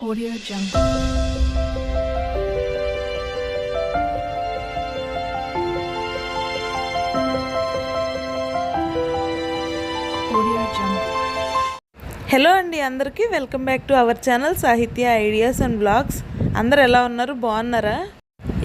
Audio Jungle. Hello అండి అందరికీ. Welcome back to our channel Sahitya ideas and blogs అందరు ఎలా ఉన్నారు? బాగున్నారా?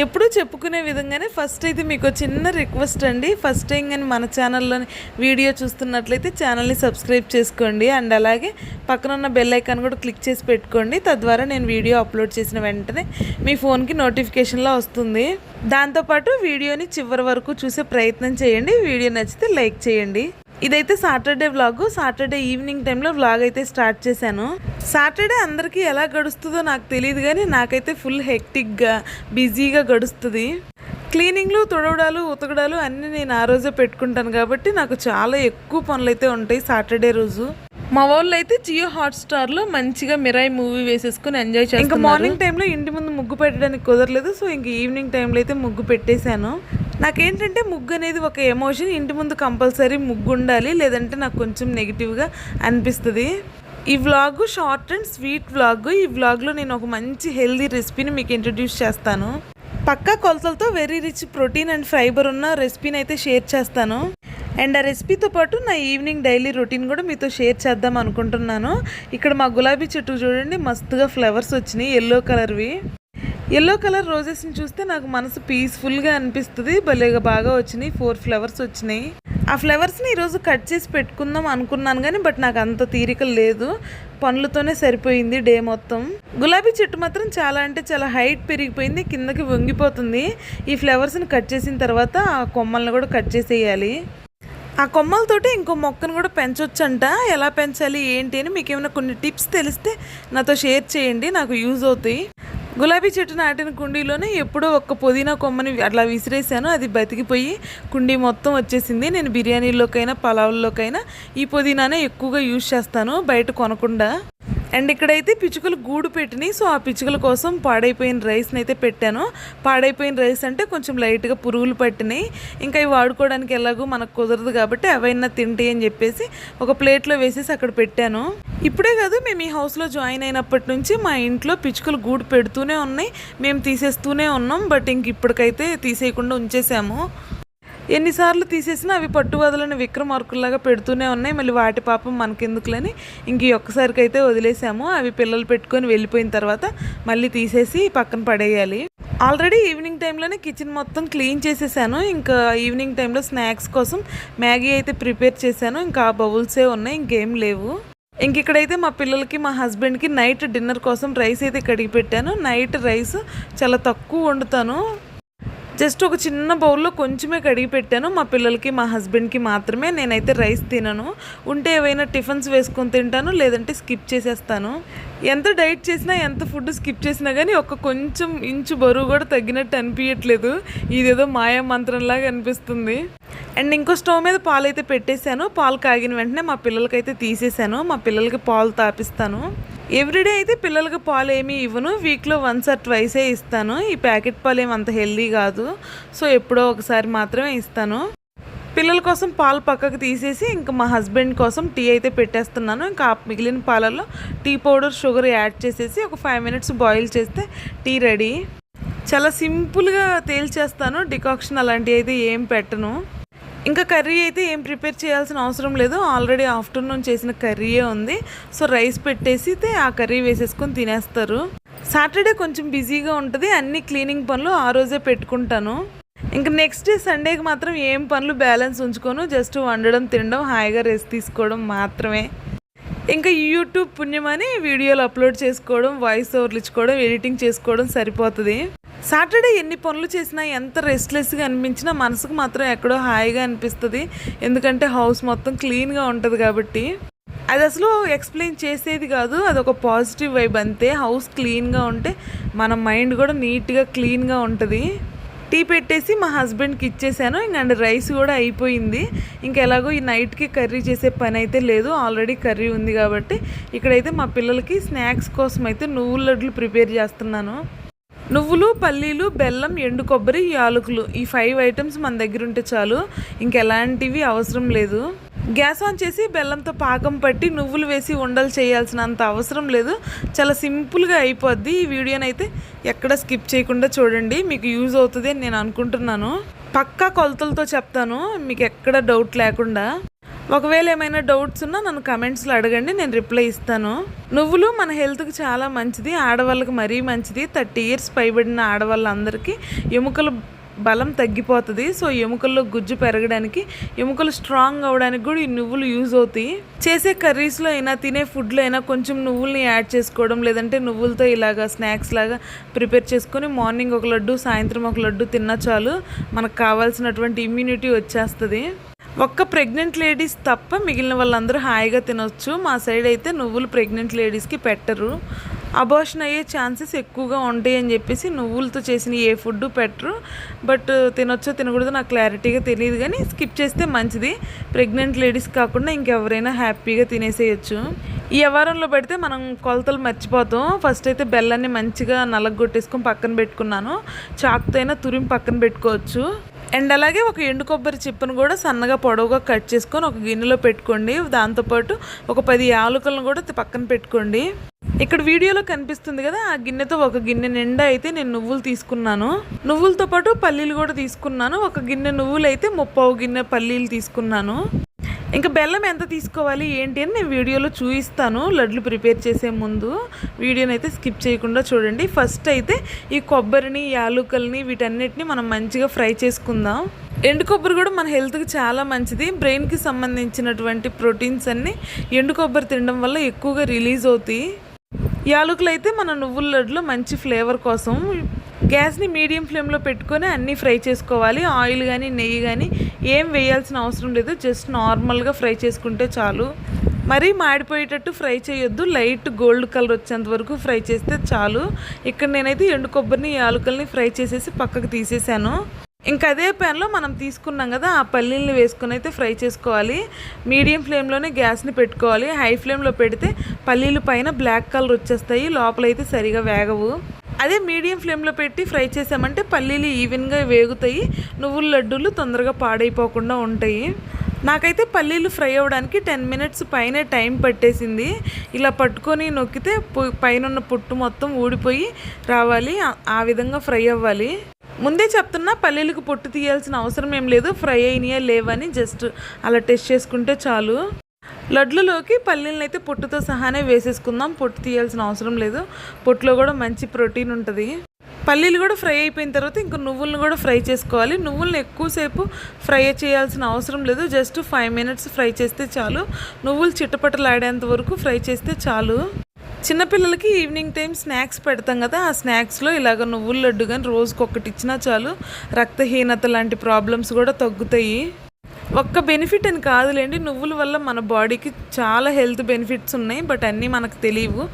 ఎప్పుడూ చెప్పుకునే విధంగానే ఫస్ట్ అయితే మీకు చిన్న రిక్వెస్ట్ అండి. ఫస్ట్ టైం కానీ మన ఛానల్లోని వీడియో చూస్తున్నట్లయితే ఛానల్ని సబ్స్క్రైబ్ చేసుకోండి. అండ్ అలాగే పక్కన ఉన్న బెల్ ఐకాన్ కూడా క్లిక్ చేసి పెట్టుకోండి. తద్వారా నేను వీడియో అప్లోడ్ చేసిన వెంటనే మీ ఫోన్కి నోటిఫికేషన్లో వస్తుంది. దాంతోపాటు వీడియోని చివరి వరకు చూసే ప్రయత్నం చేయండి. వీడియో నచ్చితే లైక్ చేయండి. ఇదైతే సాటర్డే వ్లాగ్. సాటర్డే ఈవినింగ్ టైంలో వ్లాగ్ అయితే స్టార్ట్ చేశాను. సాటర్డే అందరికీ ఎలా గడుస్తుందో నాకు తెలియదు కానీ నాకైతే ఫుల్ హెక్టిక్గా బిజీగా గడుస్తుంది. క్లీనింగ్లు తుడవడాలు ఉతకడాలు అన్నీ నేను ఆ రోజే పెట్టుకుంటాను కాబట్టి నాకు చాలా ఎక్కువ పనులు అయితే ఉంటాయి సాటర్డే రోజు. మా వాళ్ళు అయితే జియో హాట్స్టార్లో మంచిగా మిరాయి మూవీ వేసేసుకుని ఎంజాయ్ చేస్తారు ఇంకా మార్నింగ్ టైంలో ఇంటి ముందు ముగ్గు పెట్టడానికి కుదరలేదు సో ఇంక ఈవినింగ్ టైంలో అయితే ముగ్గు పెట్టేశాను. నాకేంటంటే ముగ్గు అనేది ఒక ఎమోషన్. ఇంటి ముందు కంపల్సరీ ముగ్గు ఉండాలి లేదంటే నాకు కొంచెం నెగిటివ్గా అనిపిస్తుంది. ఈ vlog short and sweet vlog. ఈ వ్లాగ్లో నేను ఒక మంచి హెల్దీ రెసిపీని మీకు ఇంట్రడ్యూస్ చేస్తాను. పక్కా కొలతలతో very rich protein and fibre ఉన్న రెసిపీని అయితే షేర్ చేస్తాను. అండ్ ఆ రెసిపీతో పాటు నా ఈవినింగ్ డైలీ రొటీన్ కూడా మీతో షేర్ చేద్దాం అనుకుంటున్నాను. ఇక్కడ మా గులాబీ చెట్టు చూడండి మస్తుగా ఫ్లవర్స్ వచ్చినాయి ఎల్లో కలర్వి. ఎల్లో కలర్ రోజెస్ని చూస్తే నాకు మనసు పీస్ఫుల్గా అనిపిస్తుంది. భలేగా బాగా వచ్చినాయి. ఫోర్ ఫ్లవర్స్ వచ్చినాయి. ఆ ఫ్లవర్స్ని ఈరోజు కట్ చేసి పెట్టుకుందాం అనుకున్నాను కానీ బట్ నాకు అంత తీరిక లేదు. పనులతోనే సరిపోయింది డే మొత్తం. గులాబీ చెట్టు మాత్రం చాలా అంటే చాలా హైట్ పెరిగిపోయింది. కిందకి వంగిపోతుంది. ఈ ఫ్లవర్స్ని కట్ చేసిన తర్వాత ఆ కొమ్మల్ని కూడా కట్ చేసేయాలి. ఆ కొమ్మలతోటి ఇంకో మొక్కను కూడా పెంచొచ్చంట. ఎలా పెంచాలి ఏంటి అని మీకు ఏమైనా కొన్ని టిప్స్ తెలిస్తే నాతో షేర్ చేయండి. నాకు యూజ్ అవుతాయి. గులాబీ చెట్టు నాటిన కుండీలోనే ఎప్పుడో ఒక్క పుదీనా కొమ్మని అట్లా విసిరేసాను అది బతికిపోయి కుండీ మొత్తం వచ్చేసింది. నేను బిర్యానీలోకైనా పలావుల్లోకైనా ఈ పుదీనానే ఎక్కువగా యూజ్ చేస్తాను బయట కొనకుండా. అండ్ ఇక్కడైతే పిచ్చుకలు గూడు పెట్టినాయి సో ఆ పిచ్చుకల కోసం పాడైపోయిన రైస్ని అయితే పెట్టాను. పాడైపోయిన రైస్ అంటే కొంచెం లైట్గా పురుగులు పట్టినాయి ఇంకా ఇవి వాడుకోవడానికి ఎలాగో మనకు కుదరదు కాబట్టి అవైనా తింటే అని చెప్పేసి ఒక ప్లేట్లో వేసేసి అక్కడ పెట్టాను. ఇప్పుడే కాదు మేము ఈ హౌస్లో జాయిన్ అయినప్పటి నుంచి మా ఇంట్లో పిచ్చుకలు గూడు పెడుతూనే ఉన్నాయి. మేము తీసేస్తూనే ఉన్నాం బట్ ఇంక ఇప్పటికైతే తీసేయకుండా ఉంచేసాము. ఎన్నిసార్లు తీసేసినా అవి పట్టు వదలని విక్రమార్కుల్లాగా పెడుతూనే ఉన్నాయి. మళ్ళీ వాటి పాపం మనకెందుకులని ఇంక ఒక్కసారికైతే ఒక్కసారికి అయితే వదిలేసాము. అవి పిల్లలు పెట్టుకొని వెళ్ళిపోయిన తర్వాత మళ్ళీ తీసేసి పక్కన పడేయాలి. ఆల్రెడీ ఈవినింగ్ టైంలోనే కిచెన్ మొత్తం క్లీన్ చేసేసాను. ఇంకా ఈవినింగ్ టైంలో స్నాక్స్ కోసం మ్యాగీ అయితే ప్రిపేర్ చేశాను. ఇంకా ఆ బౌల్సే ఉన్నాయి ఇంకేం లేవు. ఇంక ఇక్కడైతే మా పిల్లలకి మా హస్బెండ్కి నైట్ డిన్నర్ కోసం రైస్ అయితే కడిగి పెట్టాను. నైట్ రైస్ చాలా తక్కువ వండుతాను. జస్ట్ ఒక చిన్న బౌల్లో కొంచెమే కడిగి పెట్టాను. మా పిల్లలకి మా హస్బెండ్కి మాత్రమే. నేనైతే రైస్ తినను. ఉంటే ఏవైనా టిఫిన్స్ వేసుకొని తింటాను లేదంటే స్కిప్ చేసేస్తాను. ఎంత డైట్ చేసినా ఎంత ఫుడ్ స్కిప్ చేసినా కానీ ఒక కొంచెం ఇంచు బరువు కూడా తగ్గినట్టు అనిపించట్లేదు ఇదేదో మాయా మంత్రంలాగా అనిపిస్తుంది. అండ్ ఇంకో స్టవ్ మీద పాలు అయితే పెట్టేశాను. పాలు కాగిన వెంటనే మా పిల్లలకైతే తీసేశాను. మా పిల్లలకి పాలు తాపిస్తాను. ఎవ్రీడే అయితే పిల్లలకి పాలు ఏమీ ఇవ్వను. వీక్లో వన్స్ ఆర్ ట్వైసే ఇస్తాను. ఈ ప్యాకెట్ పాలు ఏమి అంత హెల్దీ కాదు. సో ఎప్పుడో ఒకసారి మాత్రమే ఇస్తాను. పిల్లల కోసం పాలు పక్కకు తీసేసి ఇంకా మా హస్బెండ్ కోసం టీ అయితే పెట్టేస్తున్నాను. ఇంకా మిగిలిన పాలల్లో టీ పౌడర్ షుగర్ యాడ్ చేసేసి ఒక ఫైవ్ మినిట్స్ బాయిల్ చేస్తే టీ రెడీ. చాలా సింపుల్గా తేల్చేస్తాను. డికాక్షన్ అలాంటివి అయితే ఏం పెట్టను. ఇంకా కర్రీ అయితే ఏం ప్రిపేర్ చేయాల్సిన అవసరం లేదు. ఆల్రెడీ ఆఫ్టర్నూన్ చేసిన కర్రీయే ఉంది. సో రైస్ పెట్టేసి ఆ కర్రీ వేసేసుకొని తినేస్తారు. సాటర్డే కొంచెం బిజీగా ఉంటుంది. అన్ని క్లీనింగ్ పనులు ఆ రోజే పెట్టుకుంటాను. ఇంకా నెక్స్ట్ డే సండేకి మాత్రం ఏం పనులు బ్యాలెన్స్ ఉంచుకోను. జస్ట్ వండడం తినడం హాయిగా రెస్ట్ తీసుకోవడం మాత్రమే. ఇంకా యూట్యూబ్ పుణ్యమని వీడియోలు అప్లోడ్ చేసుకోవడం వాయిస్ ఓవర్లు ఇచ్చుకోవడం ఎడిటింగ్ చేసుకోవడం సరిపోతుంది. సాటర్డే ఎన్ని పనులు చేసినా ఎంత రెస్ట్లెస్గా అనిపించినా మనసుకు మాత్రం ఎక్కడో హాయిగా అనిపిస్తుంది. ఎందుకంటే హౌస్ మొత్తం క్లీన్గా ఉంటుంది కాబట్టి. అది అసలు ఎక్స్ప్లెయిన్ చేసేది కాదు. అది ఒక పాజిటివ్ వైబ్ అంతే. హౌస్ క్లీన్గా ఉంటే మన మైండ్ కూడా నీట్గా క్లీన్గా ఉంటుంది. టీ పెట్టేసి మా హస్బెండ్కి ఇచ్చేసాను. అండ్ రైస్ కూడా అయిపోయింది. ఇంకెలాగో ఈ నైట్కి కర్రీ చేసే పని అయితే లేదు. ఆల్రెడీ కర్రీ ఉంది కాబట్టి ఇక్కడైతే మా పిల్లలకి స్నాక్స్ కోసం అయితే నువ్వుల లడ్లు ప్రిపేర్ చేస్తున్నాను. నువ్వులు పల్లీలు బెల్లం ఎండు కొబ్బరి యాలకులు ఈ ఫైవ్ ఐటమ్స్ మన దగ్గర ఉంటే చాలు. ఇంకెలాంటివి అవసరం లేదు. గ్యాస్ ఆన్ చేసి బెల్లంతో పాకం పట్టి నువ్వులు వేసి ఉండలు చేయాల్సినంత అవసరం లేదు. చాలా సింపుల్గా అయిపోద్ది. ఈ వీడియోని అయితే ఎక్కడ స్కిప్ చేయకుండా చూడండి. మీకు యూజ్ అవుతుంది అని నేను అనుకుంటున్నాను. పక్కా కొలతలతో చెప్తాను. మీకు ఎక్కడ డౌట్ లేకుండా. ఒకవేళ ఏమైనా డౌట్స్ ఉన్నా నన్ను కమెంట్స్లో అడగండి నేను రిప్లై ఇస్తాను. నువ్వులు మన హెల్త్కి చాలా మంచిది ఆడవాళ్ళకి మరీ మంచిది. థర్టీ ఇయర్స్ పైబడిన ఆడవాళ్ళందరికీ ఎముకలు బలం తగ్గిపోతుంది. సో ఎముకల్లో గుజ్జు పెరగడానికి ఎముకలు స్ట్రాంగ్ అవ్వడానికి కూడా ఈ నువ్వులు యూజ్ అవుతాయి. చేసే కర్రీస్లో అయినా తినే ఫుడ్లో అయినా కొంచెం నువ్వుల్ని యాడ్ చేసుకోవడం లేదంటే నువ్వులతో ఇలాగా స్నాక్స్ లాగా ప్రిపేర్ చేసుకొని మార్నింగ్ ఒక లడ్డు సాయంత్రం ఒక లడ్డు తిన్నా చాలు. మనకు కావాల్సినటువంటి ఇమ్యూనిటీ వచ్చేస్తుంది. ఒక్క ప్రెగ్నెంట్ లేడీస్ తప్ప మిగిలిన వాళ్ళందరూ హాయిగా తినొచ్చు. మా సైడ్ అయితే నువ్వులు ప్రెగ్నెంట్ లేడీస్కి పెట్టరు. అబార్షన్ అయ్యే ఛాన్సెస్ ఎక్కువగా ఉంటాయి అని చెప్పేసి నువ్వులతో చేసిన ఏ ఫుడ్ పెట్టరు. బట్ తినొచ్చో తినకూడదో నాకు క్లారిటీగా తెలియదు కానీ స్కిప్ చేస్తే మంచిది. ప్రెగ్నెంట్ లేడీస్ కాకుండా ఇంకెవరైనా హ్యాపీగా తినేసేయచ్చు. ఈ వ్యవహారంలో పెడితే మనం కొలతలు మర్చిపోతాం. ఫస్ట్ అయితే బెల్లాన్ని మంచిగా నలగొట్టేసుకొని పక్కన పెట్టుకున్నాను. చాకుతో అయినా తురిమి పక్కన పెట్టుకోవచ్చు. అండ్ అలాగే ఒక ఎండు కొబ్బరి చిప్పను కూడా సన్నగా పొడవుగా కట్ చేసుకొని ఒక గిన్నెలో పెట్టుకోండి. దాంతోపాటు ఒక పది యాలకులను కూడా పక్కన పెట్టుకోండి. ఇక్కడ వీడియోలో కనిపిస్తుంది కదా ఆ గిన్నెతో ఒక గిన్నె నిండా అయితే నేను నువ్వులు తీసుకున్నాను. నువ్వులతో పాటు పల్లీలు కూడా తీసుకున్నాను. ఒక గిన్నె నువ్వులు అయితే ముప్పావు గిన్నె పల్లీలు తీసుకున్నాను. ఇంకా బెల్లం ఎంత తీసుకోవాలి ఏంటి అని నేను వీడియోలో చూపిస్తాను. లడ్లు ప్రిపేర్ చేసే ముందు వీడియోని అయితే స్కిప్ చేయకుండా చూడండి. ఫస్ట్ అయితే ఈ కొబ్బరిని యాలుకల్ని వీటన్నిటిని మనం మంచిగా ఫ్రై చేసుకుందాం. ఎండు కొబ్బరి కూడా మన హెల్త్కి చాలా మంచిది. బ్రెయిన్కి సంబంధించినటువంటి ప్రోటీన్స్ అన్నీ ఎండు కొబ్బరి తినడం వల్ల ఎక్కువగా రిలీజ్ అవుతాయి. యాలకులు అయితే మన నువ్వుల లడ్డులో మంచి ఫ్లేవర్ కోసం గ్యాస్ని మీడియం ఫ్లేమ్లో పెట్టుకొని అన్నీ ఫ్రై చేసుకోవాలి. ఆయిల్ కానీ నెయ్యి కానీ ఏం వేయాల్సిన అవసరం లేదు. జస్ట్ నార్మల్గా ఫ్రై చేసుకుంటే చాలు. మరీ మాడిపోయేటట్టు ఫ్రై చేయొద్దు. లైట్ గోల్డ్ కలర్ వచ్చేంత వరకు ఫ్రై చేస్తే చాలు. ఇక్కడ నేనైతే ఎండు కొబ్బరిని యాలకుల్ని ఫ్రై చేసేసి పక్కకు తీసేసాను. ఇంకా అదే ప్యాన్లో మనం తీసుకున్నాం కదా ఆ పల్లీల్ని వేసుకొని అయితే ఫ్రై చేసుకోవాలి. మీడియం ఫ్లేమ్లోనే గ్యాస్ని పెట్టుకోవాలి. హై ఫ్లేమ్లో పెడితే పల్లీలు పైన బ్లాక్ కలర్ వచ్చేస్తాయి. లోపలైతే సరిగా వేగవు. అదే మీడియం ఫ్లేమ్లో పెట్టి ఫ్రై చేసామంటే పల్లీలు ఈవెన్గా వేగుతాయి. నువ్వుల లడ్డూలు తొందరగా పాడైపోకుండా ఉంటాయి. నాకైతే పల్లీలు ఫ్రై అవ్వడానికి టెన్ మినిట్స్ పైన టైం పట్టేసింది. ఇలా పట్టుకొని నొక్కితే పైనున్న పైన ఉన్న పొట్టు మొత్తం ఊడిపోయి రావాలి. ఆ విధంగా ఫ్రై అవ్వాలి. ముందే చెప్తున్నా పల్లీలకు పొట్టు తీయాల్సిన అవసరం ఏం లేదు ఫ్రై అయినాయా లేవని జస్ట్ అలా టెస్ట్ చేసుకుంటే చాలు. లడ్లులోకి పల్లీలను అయితే పొట్టుతో సహానే వేసేసుకుందాం పొట్టు తీయాల్సిన అవసరం లేదు. పొట్టులో కూడా మంచి ప్రోటీన్ ఉంటుంది. పల్లీలు కూడా ఫ్రై అయిపోయిన తర్వాత ఇంకా నువ్వులను కూడా ఫ్రై చేసుకోవాలి. నువ్వులను ఎక్కువసేపు ఫ్రై చేయాల్సిన అవసరం లేదు జస్ట్ ఫైవ్ మినిట్స్ ఫ్రై చేస్తే చాలు. నువ్వులు చిట్టపట్టలాడేంత వరకు ఫ్రై చేస్తే చాలు. చిన్నపిల్లలకి ఈవినింగ్ టైం స్నాక్స్ పెడతాం కదా ఆ స్నాక్స్లో ఇలాగ నువ్వుల లడ్డు కానీ రోజుకి ఒక్కటి ఇచ్చినా చాలు రక్తహీనత లాంటి ప్రాబ్లమ్స్ కూడా తగ్గుతాయి. ఒక్క బెనిఫిట్ అని కాదులేండి నువ్వుల వల్ల మన బాడీకి చాలా హెల్త్ బెనిఫిట్స్ ఉన్నాయి బట్ అన్నీ మనకు తెలియవు.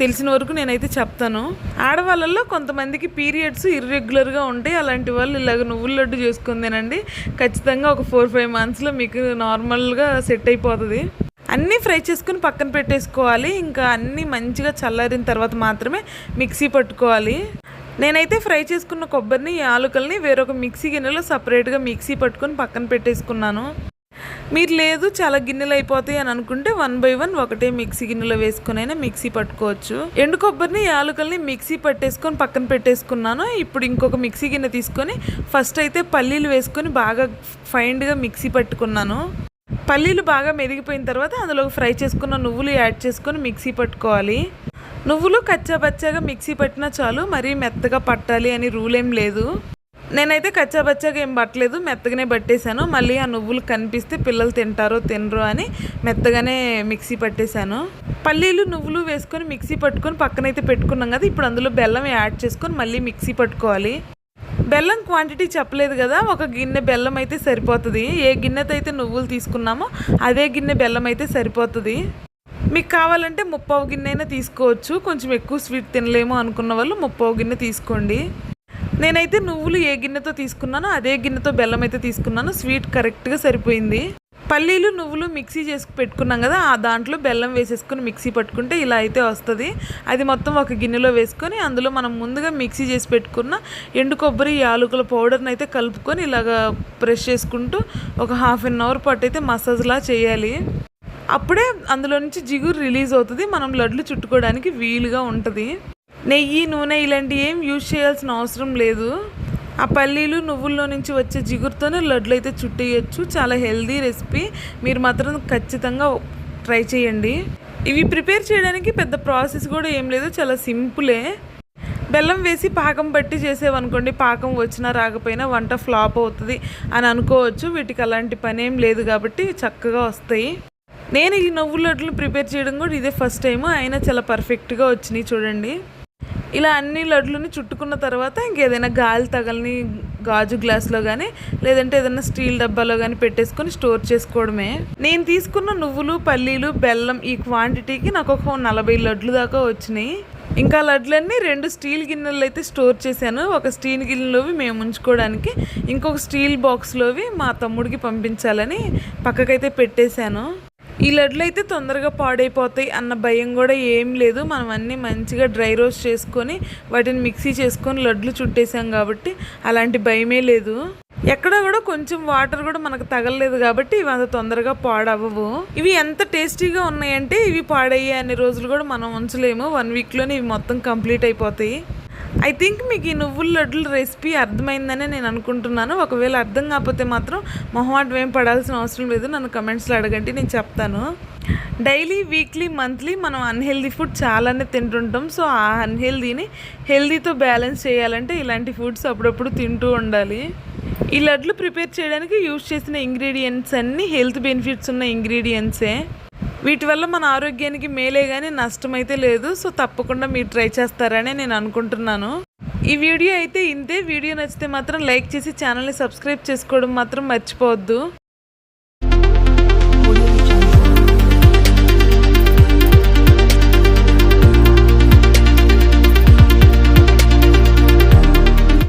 తెలిసిన వరకు నేనైతే చెప్తాను. ఆడవాళ్ళల్లో కొంతమందికి పీరియడ్స్ ఇర్రెగ్యులర్గా ఉంటాయి అలాంటి వాళ్ళు ఇలాగ నువ్వుల లడ్డు చేసుకుందేనండి ఖచ్చితంగా ఒక ఫోర్ ఫైవ్ మంత్స్లో మీకు నార్మల్గా సెట్ అయిపోతుంది. అన్నీ ఫ్రై చేసుకుని పక్కన పెట్టేసుకోవాలి. ఇంకా అన్నీ మంచిగా చల్లారిన తర్వాత మాత్రమే మిక్సీ పట్టుకోవాలి. నేనైతే ఫ్రై చేసుకున్న కొబ్బరిని యాలకుల్ని వేరొక మిక్సీ గిన్నెలో సపరేట్గా మిక్సీ పట్టుకొని పక్కన పెట్టేసుకున్నాను. మీరు లేదు చాలా గిన్నెలు అయిపోతాయి అని అనుకుంటే వన్ బై వన్ ఒకటే మిక్సీ గిన్నెలో వేసుకునైనా అయినా మిక్సీ పట్టుకోవచ్చు. ఎండు కొబ్బరిని ఆలుకల్ని మిక్సీ పట్టేసుకొని పక్కన పెట్టేసుకున్నాను. ఇప్పుడు ఇంకొక మిక్సీ గిన్నె తీసుకొని ఫస్ట్ అయితే పల్లీలు వేసుకొని బాగా ఫైండ్గా మిక్సీ పట్టుకున్నాను. పల్లీలు బాగా మెదిగిపోయిన తర్వాత అందులో ఫ్రై చేసుకున్న నువ్వులు యాడ్ చేసుకొని మిక్సీ పట్టుకోవాలి. నువ్వులు కచ్చాబచ్చాగా మిక్సీ పట్టినా చాలు మరీ మెత్తగా పట్టాలి అని రూల్ ఏం లేదు. నేనైతే కచ్చాబచ్చాగా ఏం పట్టలేదు మెత్తగానే పట్టేశాను. మళ్ళీ ఆ నువ్వులు కనిపిస్తే పిల్లలు తింటారో తినరో అని మెత్తగానే మిక్సీ పట్టేశాను. పల్లీలు నువ్వులు వేసుకొని మిక్సీ పట్టుకొని పక్కనైతే పెట్టుకున్నాం కదా ఇప్పుడు అందులో బెల్లం యాడ్ చేసుకొని మళ్ళీ మిక్సీ పట్టుకోవాలి. బెల్లం క్వాంటిటీ చెప్పలేదు కదా ఒక గిన్నె బెల్లం అయితే సరిపోతుంది. ఏ గిన్నెతో అయితే నువ్వులు తీసుకున్నామో అదే గిన్నె బెల్లం అయితే సరిపోతుంది. మీకు కావాలంటే ముప్పావు గిన్నె అయినా తీసుకోవచ్చు. కొంచెం ఎక్కువ స్వీట్ తినలేము అనుకున్న వాళ్ళు ముప్పావు గిన్నె తీసుకోండి. నేనైతే నువ్వులు ఏ గిన్నెతో తీసుకున్నానో అదే గిన్నెతో బెల్లం అయితే తీసుకున్నాను. స్వీట్ కరెక్ట్గా సరిపోయింది. పల్లీలు నువ్వులు మిక్సీ చేసి పెట్టుకున్నాం కదా ఆ దాంట్లో బెల్లం వేసేసుకుని మిక్సీ పట్టుకుంటే ఇలా అయితే వస్తుంది. అది మొత్తం ఒక గిన్నెలో వేసుకొని అందులో మనం ముందుగా మిక్సీ చేసి పెట్టుకున్న ఎండు కొబ్బరి యాలకుల పౌడర్ని అయితే కలుపుకొని ఇలాగ ప్రెష్ చేసుకుంటూ ఒక హాఫ్ అన్ అవర్ పాటు అయితే మసాజ్లా చేయాలి. అప్పుడే అందులో నుంచి జిగురు రిలీజ్ అవుతుంది మనం లడ్లు చుట్టుకోవడానికి వీలుగా ఉంటుంది. నెయ్యి నూనె ఇలాంటివి ఏం యూజ్ చేయాల్సిన అవసరం లేదు. ఆ పల్లీలు నువ్వుల్లో నుంచి వచ్చే జిగురుతోనే లడ్లు అయితే చుట్టేయచ్చు. చాలా హెల్దీ రెసిపీ. మీరు మాత్రం ఖచ్చితంగా ట్రై చేయండి. ఇవి ప్రిపేర్ చేయడానికి పెద్ద ప్రాసెస్ కూడా ఏం లేదు. చాలా సింపులే. బెల్లం వేసి పాకం పట్టి చేసేవనుకోండి పాకం వచ్చినా రాకపోయినా వంట ఫ్లాప్ అవుతుంది అని అనుకోవచ్చు. వీటికి అలాంటి పని ఏం లేదు కాబట్టి చక్కగా వస్తాయి. నేను ఈ నువ్వుల లడ్లు ప్రిపేర్ చేయడం కూడా ఇదే ఫస్ట్ టైం అయినా చాలా పర్ఫెక్ట్గా వచ్చినాయి చూడండి. ఇలా అన్ని లడ్లని చుట్టుకున్న తర్వాత ఇంకేదైనా గాలి తగలని గాజు గ్లాస్లో కానీ లేదంటే ఏదైనా స్టీల్ డబ్బాలో కానీ పెట్టేసుకొని స్టోర్ చేసుకోవడమే. నేను తీసుకున్న నువ్వులు పల్లీలు బెల్లం ఈ క్వాంటిటీకి నాకు ఒక నలభై లడ్లు దాకా వచ్చినాయి. ఇంకా లడ్లన్నీ రెండు స్టీల్ గిన్నెలు అయితే స్టోర్ చేశాను. ఒక స్టీల్ గిన్నెలోవి మేము ఉంచుకోవడానికి ఇంకొక స్టీల్ బాక్స్లోవి మా తమ్ముడికి పంపించాలని పక్కకైతే పెట్టేశాను. ఈ లడ్లు అయితే తొందరగా పాడైపోతాయి అన్న భయం కూడా ఏం లేదు. మనం అన్నీ మంచిగా డ్రై రోస్ట్ చేసుకొని వాటిని మిక్సీ చేసుకొని లడ్లు చుట్టేసాం కాబట్టి అలాంటి భయమే లేదు. ఎక్కడ కూడా కొంచెం వాటర్ కూడా మనకు తగలలేదు కాబట్టి ఇవి అంత తొందరగా పాడవ్వవు. ఇవి ఎంత టేస్టీగా ఉన్నాయంటే ఇవి పాడయ్యే అన్ని రోజులు కూడా మనం ఉంచలేము. వన్ వీక్లోనే ఇవి మొత్తం కంప్లీట్ అయిపోతాయి. ఐ థింక్ మీకు ఈ నువ్వుల లడ్డుల రెసిపీ అర్థమైందనే నేను అనుకుంటున్నాను. ఒకవేళ అర్థం కాకపోతే మాత్రం మొహమాటం ఏం పడాల్సిన అవసరం లేదు. నన్ను కమెంట్స్లో అడగండి నేను చెప్తాను. డైలీ వీక్లీ మంత్లీ మనం అన్హెల్దీ ఫుడ్ చాలానే తింటుంటాం. సో ఆ అన్హెల్దీని హెల్దీతో బ్యాలెన్స్ చేయాలంటే ఇలాంటి ఫుడ్స్ అప్పుడప్పుడు తింటూ ఉండాలి. ఈ లడ్లు ప్రిపేర్ చేయడానికి యూజ్ చేసిన ఇంగ్రీడియంట్స్ అన్నీ హెల్త్ బెనిఫిట్స్ ఉన్న ఇంగ్రీడియంట్సే వీటి వల్ల మన ఆరోగ్యానికి మేలే కానీ నష్టం అయితే లేదు. సో తప్పకుండా మీరు ట్రై చేస్తారని నేను అనుకుంటున్నాను. ఈ వీడియో అయితే ఇంతే. వీడియో నచ్చితే మాత్రం లైక్ చేసి ఛానల్ని సబ్స్క్రైబ్ చేసుకోవడం మాత్రం మర్చిపోవద్దు.